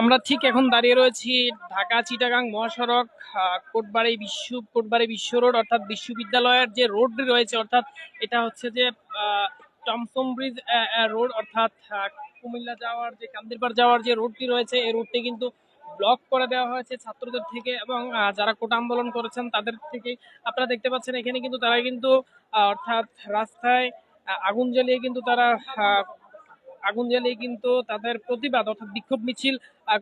আমরা ঠিক এখন দাঁড়িয়ে রয়েছি ঢাকা, চিটাগাং, মহাসড়ক কোটবাড়ি বিশ্ব কোটবাড়ি বিশ্ব রোড, অর্থাৎ বিশ্ববিদ্যালয়ের যে রোডটি রয়েছে, অর্থাৎ এটা হচ্ছে যে টমসম ব্রিজ রোড, অর্থাৎ কুমিল্লা যাওয়ার যে, কান্দিরপাড় যাওয়ার যে রোডটি রয়েছে, এই রোডটি কিন্তু ব্লক করে দেওয়া হয়েছে ছাত্রদের থেকে এবং যারা কোটা আন্দোলন করেছেন তাদের থেকে আপনারা দেখতে পাচ্ছেন, এখানে কিন্তু তারা কিন্তু অর্থাৎ রাস্তায় আগুন জ্বালিয়ে কিন্তু তারা আগুন জ্বালিয়ে কিন্তু তাদের প্রতিবাদ অর্থাৎ বিক্ষোভ মিছিল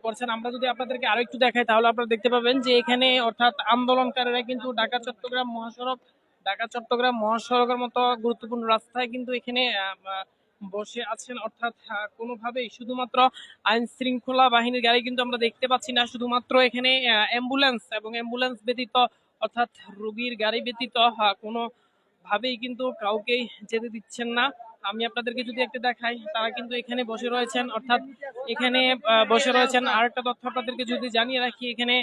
করছেন। আমরা যদি আপনাদেরকে আরও একটু দেখাই তাহলে আপনারা দেখতে পাবেন যে এখানে অর্থাৎ আন্দোলনকারীরা কিন্তু ঢাকা চট্টগ্রাম মহাসড়ক ঢাকা চট্টগ্রাম মহাসড়কের মতো গুরুত্বপূর্ণ রাস্তায় কিন্তু এখানে বসে আছেন। অর্থাৎ কোনোভাবেই শুধুমাত্র আইন শৃঙ্খলা বাহিনীর গাড়ি কিন্তু আমরা দেখতে পাচ্ছি না। শুধুমাত্র এখানে অ্যাম্বুলেন্স এবং অ্যাম্বুলেন্স ব্যতীত অর্থাৎ রোগীর গাড়ি ব্যতীত আহ, কোনো ভাবেই কিন্তু কাউকেই যেতে দিচ্ছেন না। আমি আপনাদেরকে যদি একটা দেখাই, তারা কিন্তু এখানে বসে রয়েছেন। অর্থাৎ এখানে বসে রয়েছেন। আরেকটা তথ্য আপনাদেরকে যদি জানিয়ে রাখি, এখানে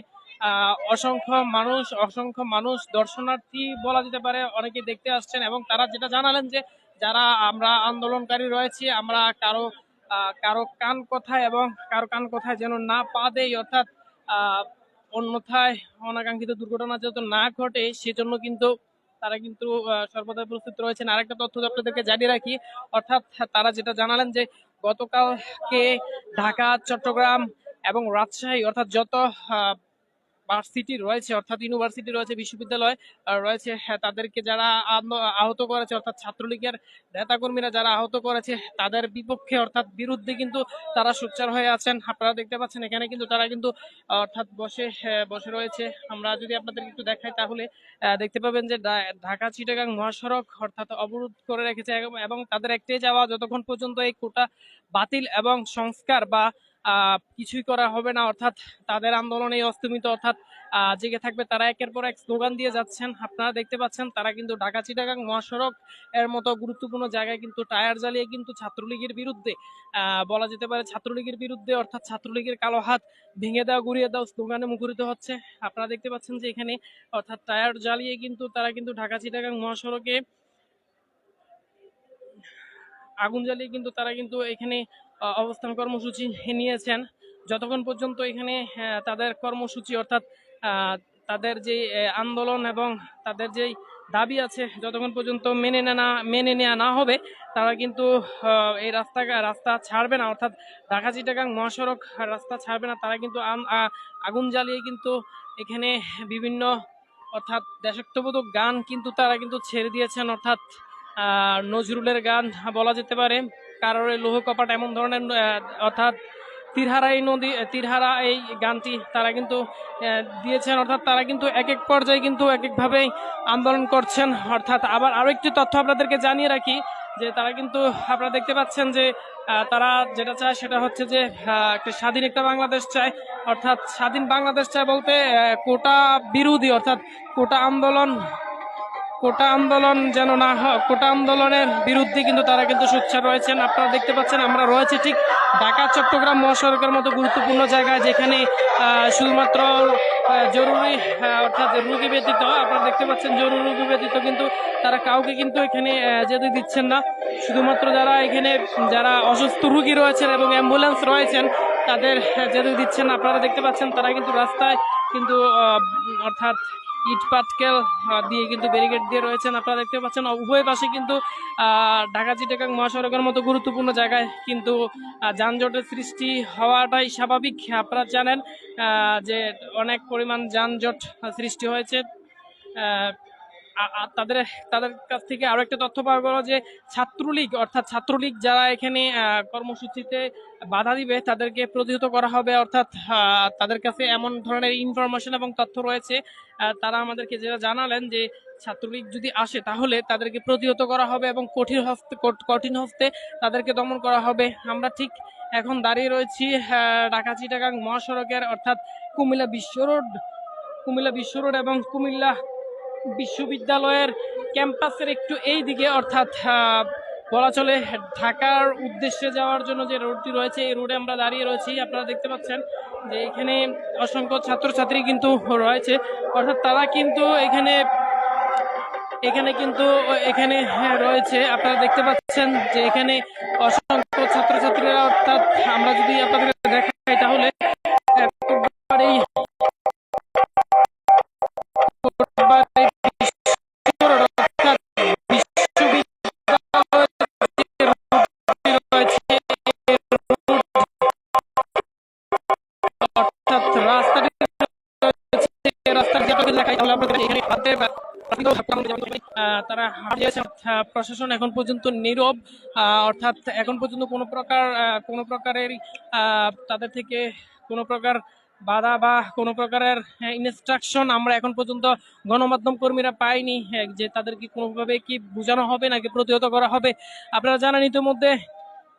অসংখ্য মানুষ অসংখ্য মানুষ দর্শনার্থী বলা যেতে পারে, অনেকে দেখতে আসছেন এবং তারা যেটা জানালেন যে, যারা আমরা আন্দোলনকারী রয়েছি, আমরা কারও কারও কান কথায় এবং কারও কান কথায় যেন না পা দেই, অর্থাৎ অন্যথায় অনাকাঙ্ক্ষিত দুর্ঘটনা যাতে না ঘটে, সেজন্য কিন্তু তারা কিন্তু সর্বদা প্রস্তুত রয়েছেন। আরেকটা তথ্য আপনাদেরকে জানিয়ে রাখি, অর্থাৎ তারা যেটা জানালেন যে গতকালকে ঢাকা, চট্টগ্রাম এবং রাজশাহী, অর্থাৎ যত ভার্সিটি রয়েছে অর্থাৎ ইউনিভার্সিটি রয়েছে বিশ্ববিদ্যালয় রয়েছে। হ্যাঁ, তাদেরকে যারা আহত করেছে অর্থাৎ ছাত্রলীগের নেতাকর্মীরা যারা আহত করেছে তাদের বিপক্ষে অর্থাৎ বিরুদ্ধে কিন্তু তারা সোচ্চার হয়ে আছেন। আপনারা দেখতে পাচ্ছেন এখানে কিন্তু তারা কিন্তু অর্থাৎ বসে বসে রয়েছে। আমরা যদি আপনাদের একটু দেখাই তাহলে দেখতে পাবেন যে ঢাকা চিটাগাং মহাসড়ক অর্থাৎ অবরোধ করে রেখেছে এবং- তাদের একটাই যাওয়া যতক্ষণ পর্যন্ত এই কোটা বাতিল এবং সংস্কার বা কিছুই করা হবে না। অর্থাৎ তাদের আন্দোলন অস্তমিত অর্থাৎ জেগে থাকবে। তারা একের পর এক স্লোগান দিয়ে যাচ্ছেন। আপনারা দেখতে পাচ্ছেন, তারা কিন্তু ঢাকা চিটাগাং মহাসড়ক এর মতো গুরুত্বপূর্ণ জায়গায় কিন্তু টায়ার জ্বালিয়ে কিন্তু ছাত্রলীগের বিরুদ্ধে বলা যেতে পারে ছাত্রলীগের বিরুদ্ধে অর্থাৎ ছাত্রলীগের কালো হাত ভেঙে দেওয়া ঘুরিয়ে দেওয়া স্লোগানে মুখরিত হচ্ছে। আপনারা দেখতে পাচ্ছেন যে এখানে অর্থাৎ টায়ার জ্বালিয়ে কিন্তু তারা কিন্তু ঢাকা চিটাগাং মহাসড়কে আগুন জ্বালিয়ে কিন্তু তারা কিন্তু এখানে অবস্থান কর্মসূচি নিয়েছেন। যতক্ষণ পর্যন্ত এখানে তাদের কর্মসূচি অর্থাৎ তাদের যে আন্দোলন এবং তাদের যেই দাবি আছে, যতক্ষণ পর্যন্ত মেনে নেওয়া মেনে নেওয়া না হবে, তারা কিন্তু এই রাস্তা রাস্তা ছাড়বে না। অর্থাৎ ঢাকা চিটাগাং মহাসড়ক রাস্তা ছাড়বে না। তারা কিন্তু আগুন জ্বালিয়ে কিন্তু এখানে বিভিন্ন, অর্থাৎ দেশাত্মবোধক গান কিন্তু তারা কিন্তু ছেড়ে দিয়েছেন। অর্থাৎ নজরুলের গান বলা যেতে পারে। কারোর লৌহ কপাট এমন ধরনের অর্থাৎ তীরহারা এই নদী তীরহারা এই গানটি তারা কিন্তু দিয়েছেন। অর্থাৎ তারা কিন্তু এক এক পর্যায়ে কিন্তু এক একভাবে আন্দোলন করছেন। অর্থাৎ আবার আরও একটি তথ্য আপনাদেরকে জানিয়ে রাখি, যে তারা কিন্তু আপনারা দেখতে পাচ্ছেন যে তারা যেটা চায় সেটা হচ্ছে যে একটা স্বাধীন একটা বাংলাদেশ চায়। অর্থাৎ স্বাধীন বাংলাদেশ চায় বলতে কোটা বিরোধী, অর্থাৎ কোটা আন্দোলন কোটা আন্দোলন যেন না হয় কোটা আন্দোলনের বিরুদ্ধে কিন্তু তারা কিন্তু সোচ্চার রয়েছেন। আপনারা দেখতে পাচ্ছেন, আমরা রয়েছে ঠিক ঢাকা, চট্টগ্রাম মহাসড়কের মতো গুরুত্বপূর্ণ জায়গায় যেখানে শুধুমাত্র জরুরি অর্থাৎ রুগী ব্যতীত, আপনারা দেখতে পাচ্ছেন জরুরি রুগী ব্যতীত কিন্তু তারা কাউকে কিন্তু এখানে যেতে দিচ্ছেন না। শুধুমাত্র যারা এখানে, যারা অসুস্থ রুগী রয়েছেন এবং অ্যাম্বুলেন্স রয়েছেন, তাদের যেতে দিচ্ছেন আপনারা দেখতে পাচ্ছেন, তারা কিন্তু রাস্তায় কিন্তু অর্থাৎ ইট পাটকেল দিয়ে কিন্তু ব্যারিকেড দিয়ে রয়েছেন। আপনারা দেখতে পাচ্ছেন, উভয় পাশে কিন্তু ঢাকা চিটাগাং মহাসড়কের মতো গুরুত্বপূর্ণ জায়গায় কিন্তু যানজটের সৃষ্টি হওয়াটাই স্বাভাবিক। আপনারা জানেন যে অনেক পরিমাণ যানজট সৃষ্টি হয়েছে। তাদের তাদের কাছ থেকে আরও একটা তথ্য পাওয়া গেল যে ছাত্রলীগ, অর্থাৎ ছাত্রলীগ যারা এখানে কর্মসূচিতে বাধা দিবে, তাদেরকে প্রতিহত করা হবে। অর্থাৎ তাদের কাছে এমন ধরনের ইনফরমেশন এবং তথ্য রয়েছে তারা আমাদেরকে যেটা জানালেন যে ছাত্রলীগ যদি আসে তাহলে তাদেরকে প্রতিহত করা হবে এবং কঠিন হস্তে কঠিন হস্তে তাদেরকে দমন করা হবে। আমরা ঠিক এখন দাঁড়িয়ে রয়েছি ঢাকা চিটাগাং মহাসড়কের, অর্থাৎ কুমিল্লা বিশ্ব রোড, কুমিল্লা বিশ্ব রোড এবং কুমিল্লা বিশ্ববিদ্যালয়ের ক্যাম্পাসের একটু এই দিকে অর্থাৎ বলা চলে ঢাকার উদ্দেশ্যে যাওয়ার জন্য যে রোডটি রয়েছে এই রোডে আমরা দাঁড়িয়ে রয়েছি। আপনারা দেখতে পাচ্ছেন যে এখানে অসংখ্য ছাত্রছাত্রী কিন্তু রয়েছে। অর্থাৎ তারা কিন্তু এখানে এখানে কিন্তু এখানে হ্যাঁ, রয়েছে। আপনারা দেখতে পাচ্ছেন যে এখানে অসংখ্য ছাত্রছাত্রীরা অর্থাৎ আমরা যদি আপনাদের দেখাই তাহলে তারা হারিয়েছে প্রশাসন এখন পর্যন্ত নীরব অর্থাৎ এখন পর্যন্ত কোনো প্রকার কোনো প্রকারের তাদের থেকে কোনো প্রকার বাধা বা কোনো প্রকারের ইনস্ট্রাকশন আমরা এখন পর্যন্ত গণমাধ্যম কর্মীরা পাইনি যে তাদেরকে কোনোভাবে কি বোঝানো হবে নাকি প্রতিহত করা হবে। আপনারা জানেন ইতিমধ্যে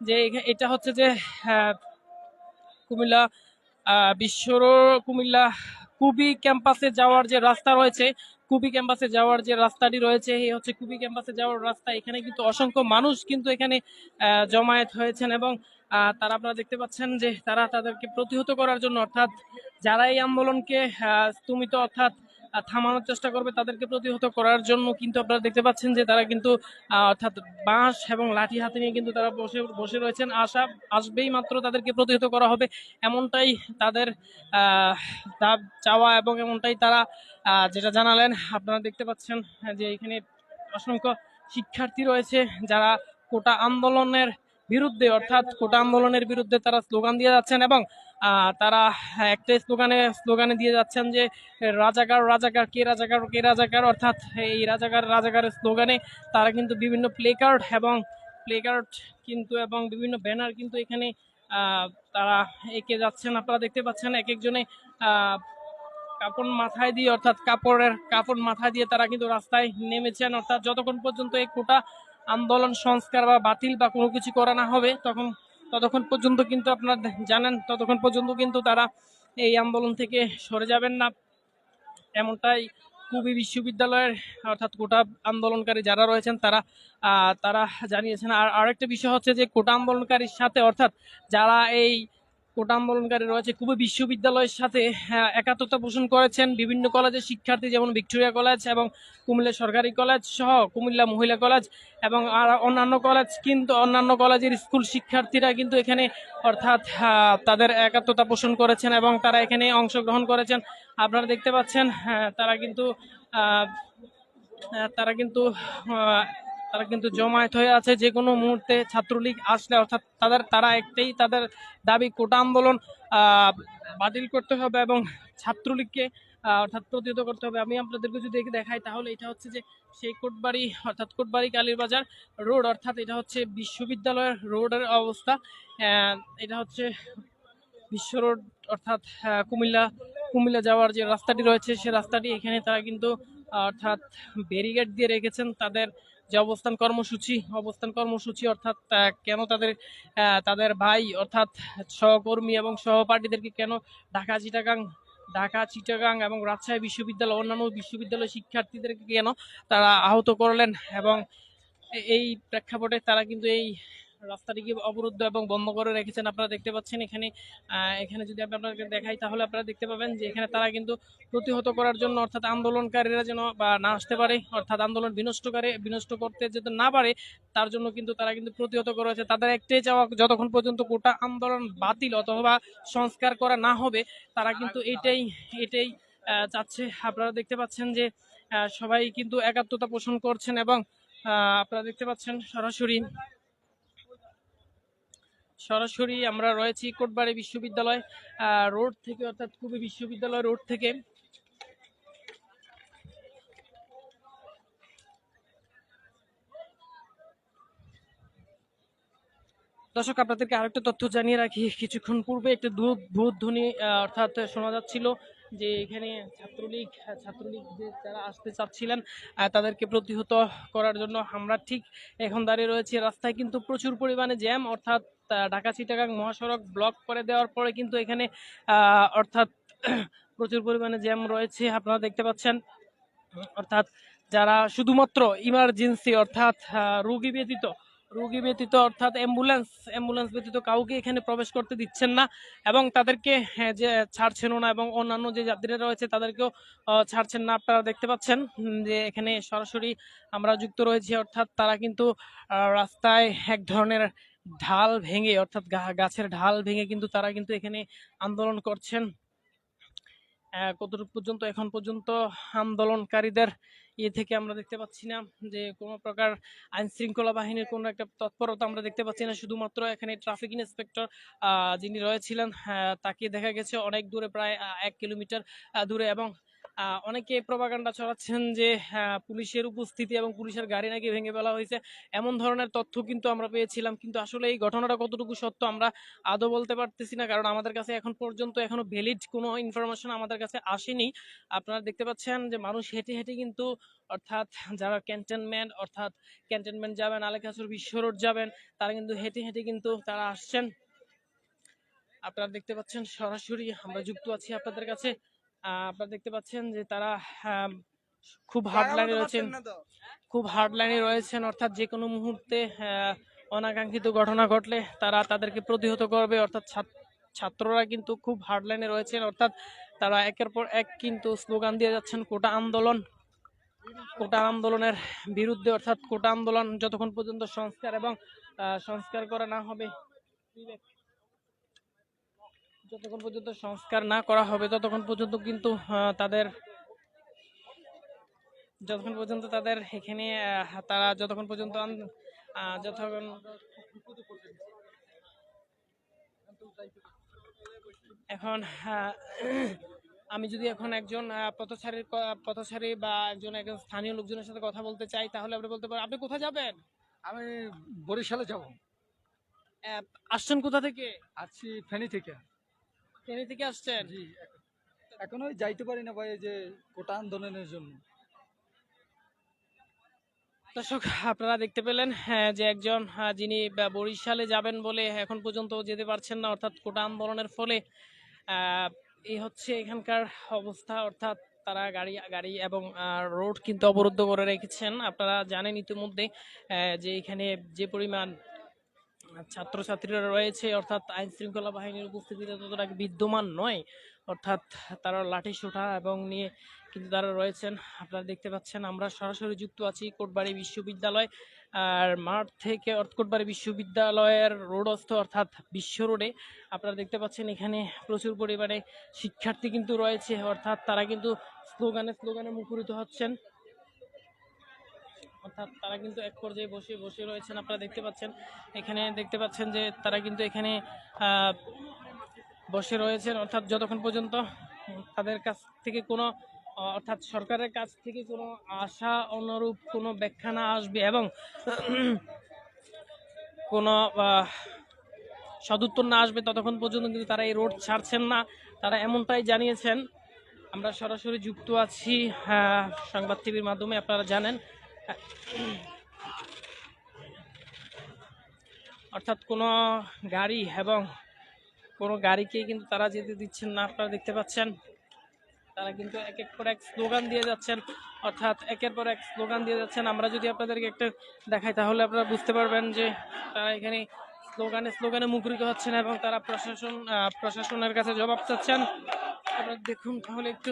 যে এটা হচ্ছে যে কুমিল্লা বিশ্বর কুমিল্লা কুবি ক্যাম্পাসে যাওয়ার যে রাস্তা রয়েছে, কুবি ক্যাম্পাসে যাওয়ার যে রাস্তাটি রয়েছে, এই হচ্ছে কুবি ক্যাম্পাসে যাওয়ার রাস্তা। এখানে কিন্তু অসংখ্য মানুষ কিন্তু এখানে জমায়েত হয়েছেন এবং তারা আপনারা দেখতে পাচ্ছেন যে তারা তাদেরকে প্রতিহত করার জন্য, অর্থাৎ যারা এই আন্দোলনকে স্তুমিত, অর্থাৎ থামানোর চেষ্টা করবে তাদেরকে প্রতিহত করার জন্য। কিন্তু আপনারা দেখতে পাচ্ছেন যে তারা কিন্তু অর্থাৎ বাঁশ এবং লাঠি হাতে নিয়ে কিন্তু তারা বসে বসে রয়েছেন। আশা আসবেই মাত্র তাদেরকে প্রতিহত করা হবে। এমনটাই তাদের চাওয়া এবং এমনটাই তারা যেটা জানালেন। আপনারা দেখতে পাচ্ছেন যে এখানে অসংখ্য শিক্ষার্থী রয়েছে যারা কোটা আন্দোলনের বিরুদ্ধে, অর্থাৎ কোটা আন্দোলনের বিরুদ্ধে তারা স্লোগান দিয়ে যাচ্ছেন এবং তারা একটাই স্লোগানে স্লোগানে দিয়ে যাচ্ছেন যে, রাজাকার রাজাকার, কে রাজাকার কে রাজাকার, অর্থাৎ এই রাজাকার, রাজাকারের স্লোগানে তারা কিন্তু বিভিন্ন প্লে কার্ড এবং প্লে কার্ড কিন্তু এবং বিভিন্ন ব্যানার কিন্তু এখানে তারা এঁকে যাচ্ছেন। আপনারা দেখতে পাচ্ছেন এক একজনে কাপড় মাথায় দিয়ে, অর্থাৎ কাপড়ের, কাপড় মাথায় দিয়ে তারা কিন্তু রাস্তায় নেমেছেন। অর্থাৎ যতক্ষণ পর্যন্ত এই কোটা আন্দোলন, সংস্কার বা বাতিল বা কোনো কিছু করা না হবে, তখন ততক্ষণ পর্যন্ত কিন্তু আপনার জানেন, ততক্ষণ পর্যন্ত কিন্তু তারা এই আন্দোলন থেকে সরে যাবেন না। এমনটাই কুবি বিশ্ববিদ্যালয়ের অর্থাৎ কোটা আন্দোলনকারী যারা রয়েছেন, তারা তারা জানিয়েছেন। আর আরেকটা বিষয় হচ্ছে যে কোটা আন্দোলনকারীর সাথে অর্থাৎ যারা এই কোটা আন্দোলনকারী রয়েছে কুবি বিশ্ববিদ্যালয়ের সাথে আহ, একাত্মতা পোষণ করেছেন বিভিন্ন কলেজের শিক্ষার্থী যেমন ভিক্টোরিয়া কলেজ এবং কুমিল্লা সরকারি কলেজ সহ কুমিল্লা মহিলা কলেজ এবং আর অন্যান্য কলেজ কিন্তু অন্যান্য কলেজের স্কুল শিক্ষার্থীরা কিন্তু এখানে অর্থাৎ তাদের একাত্মতা পোষণ করেছেন এবং তারা এখানে অংশগ্রহণ করেছেন। আপনারা দেখতে পাচ্ছেন হ্যাঁ, তারা কিন্তু তারা কিন্তু তারা কিন্তু জমায়েত হয়ে আছে। যে কোনো মুহূর্তে ছাত্রলীগ আসলে, অর্থাৎ তাদের, তারা একটাই তাদের দাবি, কোটা আন্দোলন বাতিল করতে হবে এবং ছাত্রলীগকে অর্থাৎ প্রতিহত করতে হবে। আমি আপনাদেরকে যদি দেখে দেখাই, তাহলে এটা হচ্ছে যে সেই কোটবাড়ি, অর্থাৎ কোটবাড়ি কালীরবাজার রোড, অর্থাৎ এটা হচ্ছে বিশ্ববিদ্যালয়ের রোডের অবস্থা। এটা হচ্ছে বিশ্ব রোড, অর্থাৎ কুমিল্লা কুমিল্লা যাওয়ার যে রাস্তাটি রয়েছে, সে রাস্তাটি এখানে তারা কিন্তু, অর্থাৎ ব্যারিকেড দিয়ে রেখেছেন। তাদের যে অবস্থান কর্মসূচি অবস্থান কর্মসূচি অর্থাৎ কেন তাদের তাদের ভাই অর্থাৎ সহকর্মী এবং সহপাঠীদেরকে কেন ঢাকা চিটাগাং ঢাকা চিটাগাং এবং রাজশাহী বিশ্ববিদ্যালয়, অন্যান্য বিশ্ববিদ্যালয় শিক্ষার্থীদেরকে কেন তারা আহত করলেন এবং এই প্রেক্ষাপটে তারা কিন্তু এই রাস্তাটিকে অবরুদ্ধ এবং বন্ধ করে রেখেছেন আপনারা দেখতে পাচ্ছেন এখানে এখানে যদি আমি দেখাই তাহলে আপনারা দেখতে পাবেন যে এখানে তারা কিন্তু প্রতিহত করার জন্য অর্থাৎ আন্দোলনকারীরা যেন, বা না আসতে পারে, অর্থাৎ আন্দোলন বিনষ্ট করে, বিনষ্ট করতে যেতে না পারে, তার জন্য কিন্তু তারা কিন্তু প্রতিহত করেছে তাদের একটাই চাওয়া যতক্ষণ পর্যন্ত কোটা আন্দোলন বাতিল অথবা সংস্কার করা না হবে, তারা কিন্তু এটাই এটাই চাচ্ছে। আপনারা দেখতে পাচ্ছেন যে সবাই কিন্তু একাত্মতা পোষণ করছেন এবং আপনারা দেখতে পাচ্ছেন সরাসরি সরাসরি আমরা রয়েছি কোটবাড়ি বিশ্ববিদ্যালয় রোড থেকে, অর্থাৎ কুবি বিশ্ববিদ্যালয় রোড থেকে। দর্শক, আপনাদেরকে আরেকটা তথ্য জানিয়ে রাখি। কিছুক্ষণ পূর্বে একটা দুধ অর্থাৎ শোনা যাচ্ছিল যে এখানে ছাত্রলীগ ছাত্রলীগ যে যারা আসতে চাচ্ছিলেন তাদেরকে প্রতিহত করার জন্য আমরা ঠিক এখন দাঁড়িয়ে রয়েছি। রাস্তায় কিন্তু প্রচুর পরিমাণে জ্যাম, অর্থাৎ ঢাকা চিটাগাং মহাসড়ক ব্লক করে দেওয়ার পরে কিন্তু এখানে অর্থাৎ প্রচুর পরিমাণে জ্যাম রয়েছে আপনারা দেখতে পাচ্ছেন। অর্থাৎ যারা শুধুমাত্র ইমার্জেন্সি অর্থাৎ রোগী ব্যতীত রোগী ব্যতীত অর্থাৎ অ্যাম্বুলেন্স অ্যাম্বুলেন্স ব্যতীত কাউকে এখানে প্রবেশ করতে দিচ্ছেন না এবং তাদেরকে হ্যাঁ, যে ছাড়ছেনও না এবং অন্যান্য যে যাত্রীরা রয়েছে তাদেরকেও ছাড়ছেন না। আপনারা দেখতে পাচ্ছেন যে এখানে সরাসরি আমরা যুক্ত রয়েছি। অর্থাৎ তারা কিন্তু রাস্তায় এক ধরনের ঢাল ভেঙে, অর্থাৎ গাছের ঢাল ভেঙে কিন্তু তারা কিন্তু এখানে আন্দোলন করছেন। কতটুকু পর্যন্ত, এখন পর্যন্ত আন্দোলনকারীদের ইয়ে থেকে আমরা দেখতে পাচ্ছি না যে কোনো প্রকার আইন শৃঙ্খলা বাহিনীর কোনো একটা তৎপরতা আমরা দেখতে পাচ্ছি না। শুধুমাত্র এখানে ট্রাফিক ইন্সপেক্টর যিনি রয়েছিলেন তাকে দেখা গেছে অনেক দূরে, প্রায় এক কিলোমিটার দূরে এবং অনেকে প্রবাগান্ডা ছড়াচ্ছেন যে পুলিশের উপস্থিতি এবং পুলিশের গাড়ি নাকি ভেঙে ফেলা হয়েছে। এমন ধরনের তথ্য কিন্তু আমরা পেয়েছিলাম, কিন্তু আসলে এই ঘটনাটা কতটুকু সত্য আমরা আদৌ বলতে পারতেছি না, কারণ আমাদের কাছে এখন পর্যন্ত এখনও ভ্যালিড কোনো ইনফরমেশন আমাদের কাছে আসেনি। আপনারা দেখতে পাচ্ছেন যে মানুষ হেঁটে হেঁটে কিন্তু অর্থাৎ যারা ক্যান্টনমেন্ট অর্থাৎ ক্যান্টনমেন্ট যাবেন আলেকাসুর বিশ্ব রোড যাবেন, তারা কিন্তু হেঁটে হেঁটে কিন্তু তারা আসছেন। আপনারা দেখতে পাচ্ছেন সরাসরি আমরা যুক্ত আছি আপনাদের কাছে। আপনারা দেখতে পাচ্ছেন যে তারা আহ, খুব হার্ড লাইনে রয়েছেন। খুব হার্ড লাইনে রয়েছেন অর্থাৎ যে কোনো মুহূর্তে অনাকাঙ্ক্ষিত ঘটনা ঘটলে তারা তাদেরকে প্রতিহত করবে অর্থাৎ ছাত্র- ছাত্ররা কিন্তু খুব হার্ড লাইনে রয়েছেন অর্থাৎ তারা একের পর এক কিন্তু স্লোগান দিয়ে যাচ্ছেন কোটা আন্দোলন। কোটা আন্দোলনের বিরুদ্ধে অর্থাৎ কোটা আন্দোলন যতক্ষণ পর্যন্ত সংস্কার এবং সংস্কার করা না হবে। যতক্ষণ পর্যন্ত সংস্কার না করা হবে ততক্ষণ পর্যন্ত কিন্তু তাদের যতক্ষণ পর্যন্ত তাদের এখানে তারা যতক্ষণ পর্যন্ত যতক্ষণ এখন আমি যদি এখন একজন পথচারীর পথচারী বা একজন একজন স্থানীয় লোকজনের সাথে কথা বলতে চাই তাহলে আপনি বলতে পারেন আপনি কোথায় যাবেন? আমি বরিশালে যাব। আসছেন কোথা থেকে? আছি ফেনী থেকে। ট্রেনে থেকে আসছেন? জি এখনও যাইতে পারি না ভাই যে কোটা আন্দোলনের জন্য। দর্শক আপনারা দেখতে পেলেন হ্যাঁ, যে একজন যিনি বরিশালে যাবেন বলে এখন পর্যন্ত যেতে পারছেন না অর্থাৎ কোটা আন্দোলনের ফলে এই হচ্ছে এখানকার অবস্থা অর্থাৎ তারা গাড়ি গাড়ি এবং রোড কিন্তু অবরুদ্ধ করে রেখেছেন। আপনারা জানেন ইতিমধ্যে যে এখানে যে পরিমাণ ছাত্রছাত্রীরা রয়েছে, অর্থাৎ আইন শৃঙ্খলা বাহিনীর উপস্থিতিতে ততটা বিদ্যমান নয়। অর্থাৎ তারা লাঠি সোঠা এবং নিয়ে কিন্তু তারা রয়েছেন। আপনারা দেখতে পাচ্ছেন, আমরা সরাসরি যুক্ত আছি কোটবাড়ি বিশ্ববিদ্যালয়। আর মাঠ থেকে কোটবাড়ি বিশ্ববিদ্যালয়ের রোডস্থ, অর্থাৎ বিশ্ব রোডে আপনারা দেখতে পাচ্ছেন, এখানে প্রচুর পরিমাণে শিক্ষার্থী কিন্তু রয়েছে। অর্থাৎ তারা কিন্তু স্লোগানে স্লোগানে মুখরিত হচ্ছেন। অর্থাৎ তারা কিন্তু এক পর্যায়ে বসে বসে রয়েছেন। আপনারা দেখতে পাচ্ছেন, এখানে দেখতে পাচ্ছেন যে তারা কিন্তু এখানে বসে রয়েছেন। অর্থাৎ যতক্ষণ পর্যন্ত তাদের কাছ থেকে কোনো, অর্থাৎ সরকারের কাছ থেকে কোনো আশা অনুরূপ কোনো ব্যাখ্যা না আসবে এবং কোনো সদুত্তর না আসবে, ততক্ষণ পর্যন্ত কিন্তু তারা এই রোড ছাড়ছেন না। তারা এমনটাই জানিয়েছেন। আমরা সরাসরি যুক্ত আছি সংবাদ টিভির মাধ্যমে, আপনারা জানেন। অর্থাৎ কোনো গাড়ি এবং কোনো গাড়িকে কিন্তু তারা যেতে দিচ্ছেন না। আপনারা দেখতে পাচ্ছেন, তারা কিন্তু এক এক করে এক স্লোগান দিয়ে যাচ্ছেন। অর্থাৎ একের পর এক স্লোগান দিয়ে যাচ্ছেন। আমরা যদি আপনাদেরকে একটা দেখাই, তাহলে আপনারা বুঝতে পারবেন যে তারা এখানে স্লোগানে স্লোগানে মুখরিত হচ্ছেন এবং তারা প্রশাসন প্রশাসনের কাছে জবাব চাচ্ছেন। আপনারা দেখুন তাহলে একটু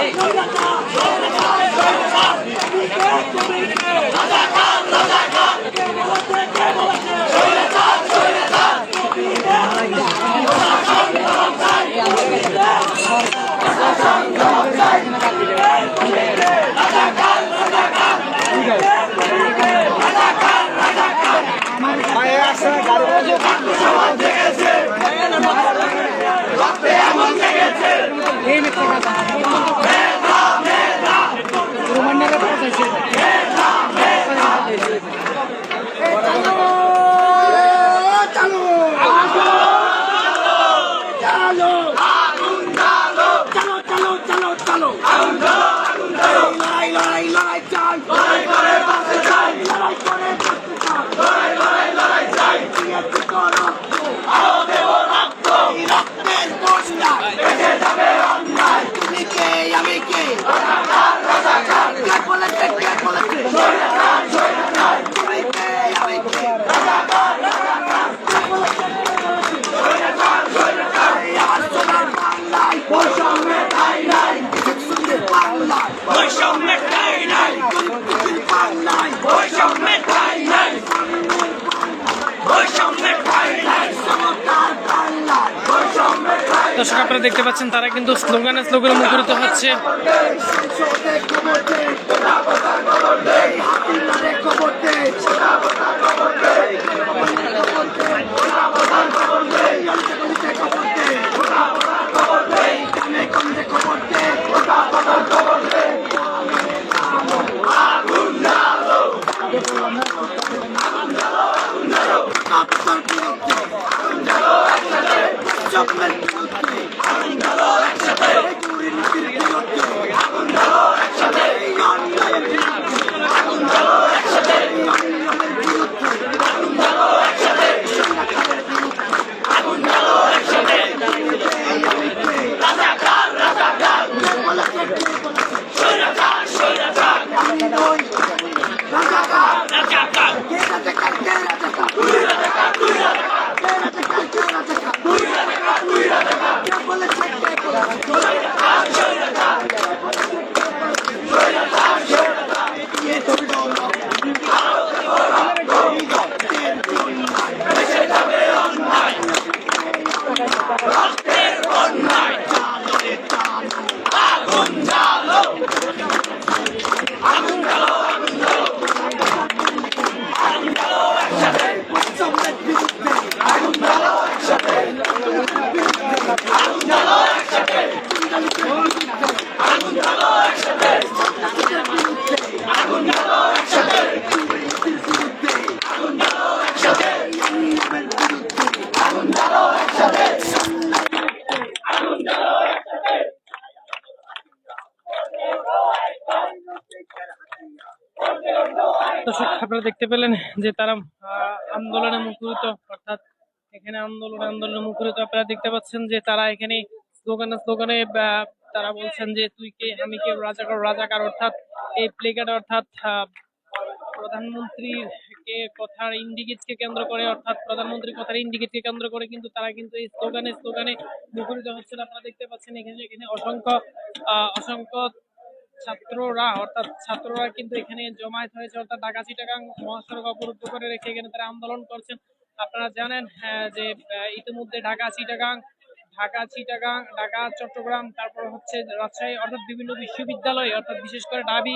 ありがとう Thank you. দেখতে পাচ্ছেন তারা কিন্তু স্লোগানে স্লোগানে মুখরিত হচ্ছে। রাজাকার দর্শক আপনারা দেখতে পেলেন যে তারা আন্দোলনে মুখরিত, অর্থাৎ এখানে আন্দোলনে আন্দোলনে মুখরিত আপনারা দেখতে পাচ্ছেন যে তারা এখানে স্লোগানে স্লোগানে তারা বলছেন যে তুই কে, আমি কে রাজাকার রাজাকার অর্থাৎ এই প্লেকার্ড অর্থাৎ প্রধানমন্ত্রীর কে কথার ইন্ডিকেটকে কেন্দ্র করে, অর্থাৎ প্রধানমন্ত্রীর কথার ইন্ডিকেটকে কেন্দ্র করে কিন্তু তারা কিন্তু এই স্লোগানে স্লোগানে মুখরিত হচ্ছেন। আপনারা দেখতে পাচ্ছেন এখানে এখানে অসংখ্য অসংখ্য ছাত্ররা অর্থাৎ ছাত্ররা কিন্তু এখানে জমায়েত হয়েছে অর্থাৎ ঢাকা চিটাগাং মহাসড়ক অবরুদ্ধ করে রেখে এখানে তারা আন্দোলন করছেন। আপনারা জানেন আহ, যে ইতিমধ্যে ঢাকা চিটাগাং ঢাকা চিটাগাং ঢাকা চট্টগ্রাম তারপর হচ্ছে রাজশাহী অর্থাৎ বিভিন্ন বিশ্ববিদ্যালয় অর্থাৎ বিশেষ করে ঢাবি